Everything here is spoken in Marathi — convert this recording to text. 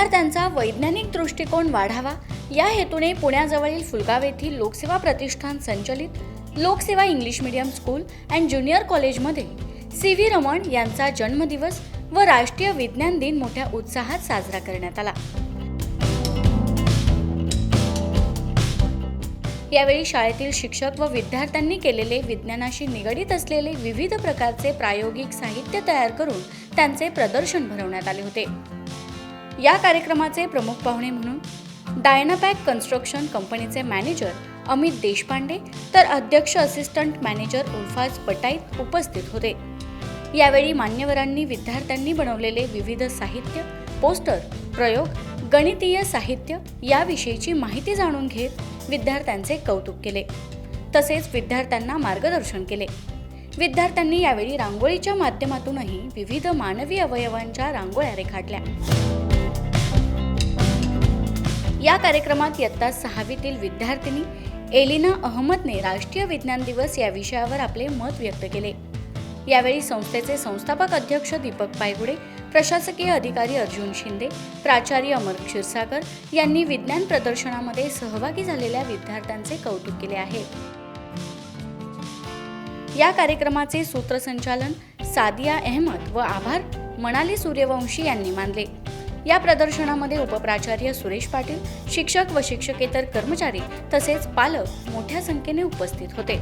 विद्यार्थ्यांचा वैज्ञानिक दृष्टिकोन वाढावा. या हेतूने पुण्याजवळील फुलगाव येथील लोकसेवा प्रतिष्ठान संचलित Lokseva English medium school and junior कॉलेजमध्ये सी व्ही रमण यांचा जन्मदिवस व राष्ट्रीय विज्ञान दिन मोठ्या उत्साहात साजरा करण्यात आला. यावेळी शाळेतील शिक्षक व विद्यार्थ्यांनी केलेले विज्ञानाशी निगडीत असलेले विविध प्रकारचे प्रायोगिक साहित्य तयार करून त्यांचे प्रदर्शन भरवण्यात आले होते. या कार्यक्रमाचे प्रमुख पाहुणे म्हणून डायनापॅक कन्स्ट्रक्शन कंपनीचे मॅनेजर अमित देशपांडे तर अध्यक्ष असिस्टंट मॅनेजर उल्फाज पटाईत उपस्थित होते. यावेळी मान्यवरांनी विद्यार्थ्यांनी बनवलेले विविध साहित्य पोस्टर प्रयोग गणितीय साहित्य याविषयीची माहिती जाणून घेत विद्यार्थ्यांचे कौतुक केले. तसेच विद्यार्थ्यांना मार्गदर्शन केले. विद्यार्थ्यांनी यावेळी रांगोळीच्या माध्यमातूनही विविध मानवी अवयवांच्या रांगोळ्या रेखाटल्या. या कार्यक्रमात इयत्ता सहावीतील विद्यार्थिनी एलिना अहमदने राष्ट्रीय विज्ञान दिवस या विषयावर आपले मत व्यक्त केले. यावेळी संस्थेचे संस्थापक अध्यक्ष दीपक पायगुडे प्रशासकीय अधिकारी अर्जुन शिंदे प्राचार्य अमर क्षीरसागर यांनी विज्ञान प्रदर्शनामध्ये सहभागी झालेल्या विद्यार्थ्यांचे कौतुक केले आहे. या कार्यक्रमाचे सूत्रसंचालन सादिया अहमद व आभार मनाली सूर्यवंशी यांनी मानले. या प्रदर्शनामध्ये उपप्राचार्य सुरेश पाटील शिक्षक व शिक्षकेतर कर्मचारी तसेच पालक मोठ्या संख्येने उपस्थित होते.